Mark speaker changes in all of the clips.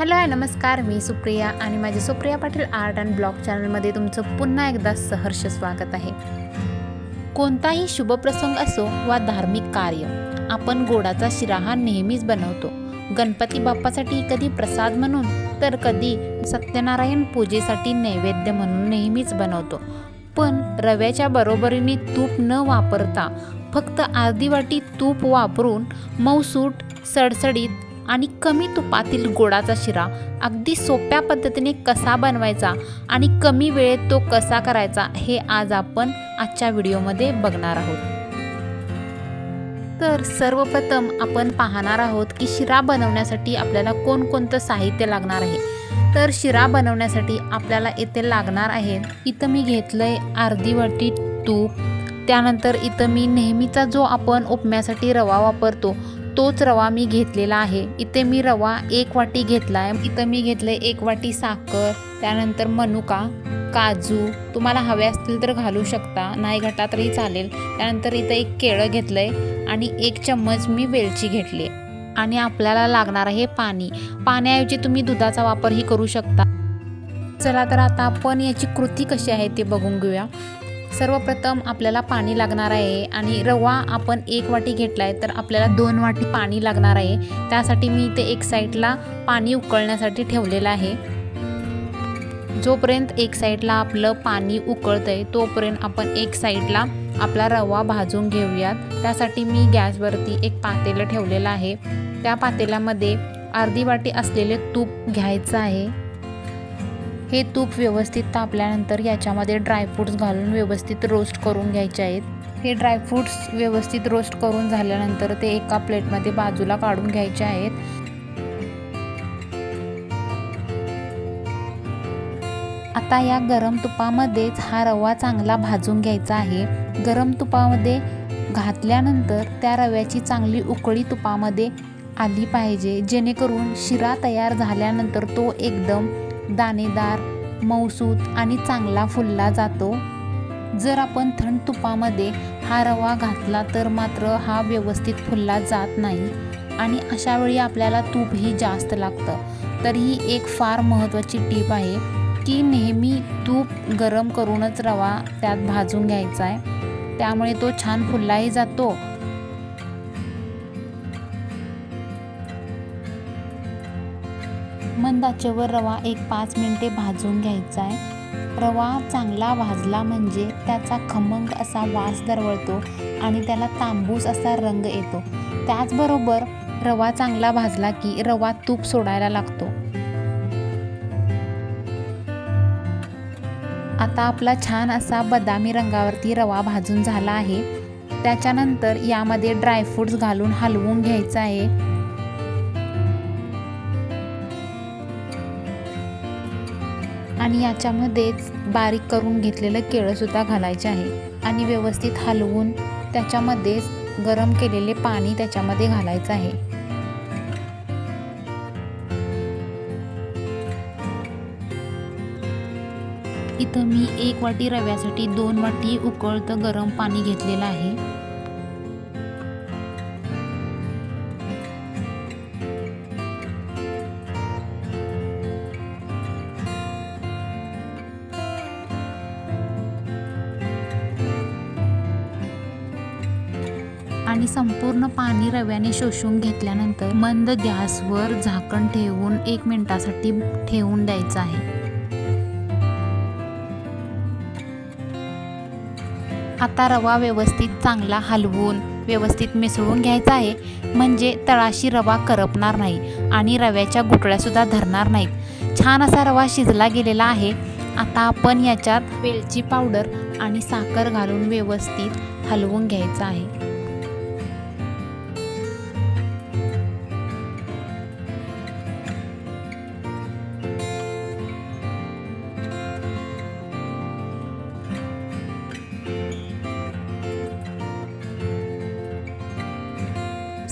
Speaker 1: नमस्कार. मी सुप्रिया आणि माझे Supriya Patil art and blog चॅनलमध्ये तुमचं पुन्हा एकदा सहर्ष स्वागत आहे. कोणताही शुभप्रसंग असो वा धार्मिक कार्य आपण गोडाचा शिरा हा नेहमीच बनवतो. गणपती बाप्पासाठी कधी प्रसाद म्हणून तर कधी सत्यनारायण पूजेसाठी नैवेद्य म्हणून नेहमीच बनवतो. पण रव्याच्या बरोबरीने तूप न वापरता फक्त अर्धी वाटी तूप वापरून मऊसूट सडसडीत आणि कमी तुपातील गोडाचा शिरा. अगदी सोप्या पद्धतीने कसा बनवायचा आणि कमी वेळेत तो कसा करायचा हे आज आपण आजच्या व्हिडिओमध्ये बघणार आहोत. तर सर्वप्रथम आपण पाहणार आहोत की शिरा बनवण्यासाठी आपल्याला कोणकोणतं साहित्य लागणार आहे. तर शिरा बनवण्यासाठी आपल्याला येथे लागणार आहे इथं मी घेतलं आहे अर्धी वाटी तूप. त्यानंतर इथं मी नेहमीचा जो आपण उपम्यासाठी रवा वापरतो तोच रवा मी घेतलेला आहे. इथे मी रवा एक वाटी घेतला आहे इथं मी घेतलं आहे एक वाटी साखर त्यानंतर मनुका काजू. तुम्हाला हवे असतील तर घालू शकता नाही घातला तरी चालेल. त्यानंतर इथं एक केळं घेतलं आहे आणि एक चम्मच मी वेलची घेतली आहे. आणि आपल्याला लागणार आहे पाणी. पाण्याऐवजी तुम्ही दुधाचा वापरही करू शकता. चला तर आता आपण याची कृती कशी आहे ते बघून घेऊया. सर्वप्रथम आपल्याला पाणी लागणार आहे आणि रवा आपण एक वाटी घेतला आहे तर आपल्याला दोन वाटी पाणी लागणार आहे. त्यासाठी मी इथे एक साईडला पाणी उकळण्यासाठी ठेवलेलं आहे. जोपर्यंत एक साईडला आपलं पाणी उकळतं आहे तोपर्यंत आपण एक साईडला आपला रवा भाजून घेऊयात. त्यासाठी मी गॅसवरती एक पातेलं ठेवलेलं आहे. त्या पातेल्यामध्ये अर्धी वाटी असलेले तूप घ्यायचं आहे. हे तूप व्यवस्थित तापल्यानंतर याच्यामध्ये ड्रायफ्रूट्स घालून व्यवस्थित रोस्ट करून घ्यायचे आहेत. हे ड्रायफ्रूट्स व्यवस्थित रोस्ट करून झाल्यानंतर ते एका प्लेटमध्ये बाजूला काढून घ्यायचे आहेत. आता या गरम तुपामध्येच हा रवा चांगला भाजून घ्यायचा आहे. गरम तुपामध्ये घातल्यानंतर त्या रव्याची चांगली उकळी तुपामध्ये आली पाहिजे जेणेकरून शिरा तयार झाल्यानंतर तो एकदम दाणेदार मौसूत आणि चांगला फुलला जातो. जर आपण थंड तुपामध्ये हा रवा घातला तर मात्र हा व्यवस्थित फुलला जात नाही आणि अशा वेळी आपल्याला तूपही जास्त लागतं. तर ही एक फार महत्त्वाची टीप आहे की नेहमी तूप गरम करूनच रवा त्यात भाजून घ्यायचा आहे. त्यामुळे तो छान फुललाही जातो मंदाचेवर रवा एक पाच मिनिटे भाजून घ्यायचा आहे. रवा चांगला भाजला म्हणजे त्याचा खमंग असा वास दरवळतो आणि त्याला तांबूस असा रंग येतो. त्याचबरोबर रवा चांगला भाजला की रवा तूप सोडायला लागतो. आता आपला छान असा बदामी रंगावरती रवा भाजून झाला आहे. त्याच्यानंतर यामध्ये ड्रायफ्रूट्स घालून हलवून घ्यायचं आहे. आणि याच्यामध्येच बारीक करून घेतलेलं केळंसुद्धा घालायचे आहे. आणि व्यवस्थित हलवून त्याच्यामध्येच गरम केलेले पाणी त्याच्यामध्ये घालायचं आहे. इथं मी एक वाटी रव्यासाठी दोन वाटी उकळतं गरम पाणी घेतलेलं आहे. आणि संपूर्ण पाणी रव्याने शोषून घेतल्यानंतर मंद गॅसवर झाकण ठेवून एक मिनिटासाठी ठेवून द्यायचं आहे. आता रवा व्यवस्थित चांगला हलवून व्यवस्थित मिसळून घ्यायचा आहे. म्हणजे तळाशी रवा करपणार नाही आणि रव्याच्या गुटळ्यासुद्धा धरणार नाहीत. छान असा रवा शिजला गेलेला आहे. आता आपण याच्यात वेलची पावडर आणि साखर घालून व्यवस्थित हलवून घ्यायचं आहे.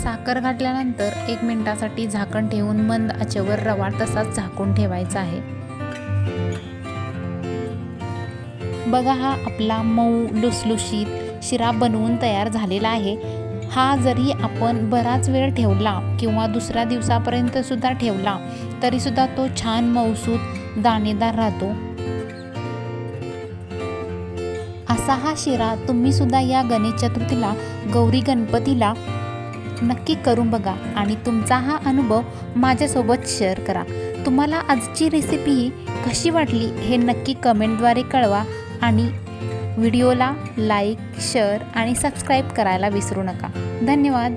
Speaker 1: साखर घातल्यानंतर एक मिनिटासाठी झाकण ठेवून मंद आचेवर रवा तसाच झाकून ठेवायचा आहे. बघा हा आपला मऊ लुसलुशीत शिरा बनवून तयार झालेला आहे. हा जरी आपण बराच वेळ ठेवला किंवा दुसऱ्या दिवसापर्यंत सुद्धा ठेवला तरीसुद्धा तो छान मऊसूत दाणेदार राहतो. असा हा शिरा तुम्ही सुद्धा या गणेश चतुर्थीला गौरी गणपतीला नक्की करून बघा आणि तुमचा हा अनुभव माझ्यासोबत शेअर करा. तुम्हाला आजची रेसिपी ही कशी वाटली हे नक्की कमेंटद्वारे कळवा आणि व्हिडिओला लाईक शेअर आणि सबस्क्राईब करायला विसरू नका. धन्यवाद.